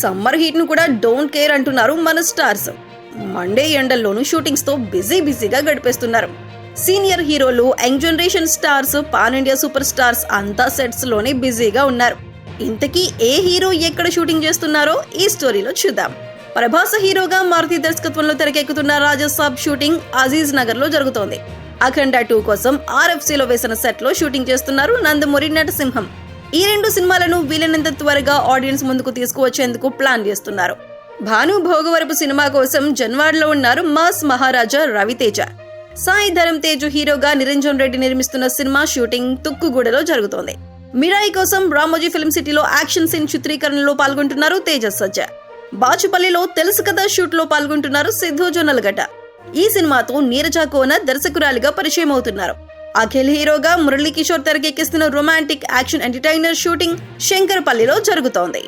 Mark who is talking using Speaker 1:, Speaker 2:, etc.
Speaker 1: Summer హీట్ను కూడా don't care అంటున్నారు మన స్టార్స్. మండే ఎండల్లోనూ షూటింగ్స్తో బిజీ బిజీగా గడిపేస్తున్నారు. సీనియర్ హీరోలు young generation stars pan India super stars అంతా సెట్స్లోనే బిజీగా ఉన్నారు. ఇంతకీ ఏ హీరో ఎక్కడ షూటింగ్ చేస్తున్నారో ఈ స్టోరీలో చూద్దాం. ప్రభాస హీరోగా మారుతి దర్శకత్వంలో తెరకెక్కుతున్న రాజసాబ్ షూటింగ్ అజీజ్ నగర్లో జరుగుతోంది. అఖండ టూ కోసం ఆర్ఎఫ్సీలో వేసిన సెట్లో షూటింగ్ చేస్తున్నారు నందమూరి నటసింహం. ఈ రెండు సినిమాలను వీలైనంత త్వరగా ఆడియన్స్ ముందుకు తీసుకువచ్చేందుకు ప్లాన్ చేస్తున్నారు. భాను భోగవరపు సినిమా కోసం జన్వాడలో ఉన్నారు మాస్ మహారాజా రవితేజ. సాయి ధరం తేజు హీరోగా నిరంజన్ రెడ్డి నిర్మిస్తున్న సినిమా షూటింగ్ తుక్కుగూడలో జరుగుతోంది. మిరాయి కోసం రామోజీ ఫిల్మ్ సిటీలో యాక్షన్ సీన్ చిత్రీకరణలో పాల్గొంటున్నారు తేజ సజ్జ. బాచుపల్లిలో తెలుసు కదా షూట్లో పాల్గొంటున్నారు సిద్ధు జొన్నలగడ్డ. ఈ సినిమాతో నీరజా కోన దర్శకురాలిగా పరిచయం అవుతున్నారు అఖిల్ హీరోగా మురళీ కిషోర్ తెరకెక్కిస్తున్న రొమాంటిక్ యాక్షన్ ఎంటర్టైనర్ షూటింగ్ శంకరపల్లిలో జరుగుతోంది.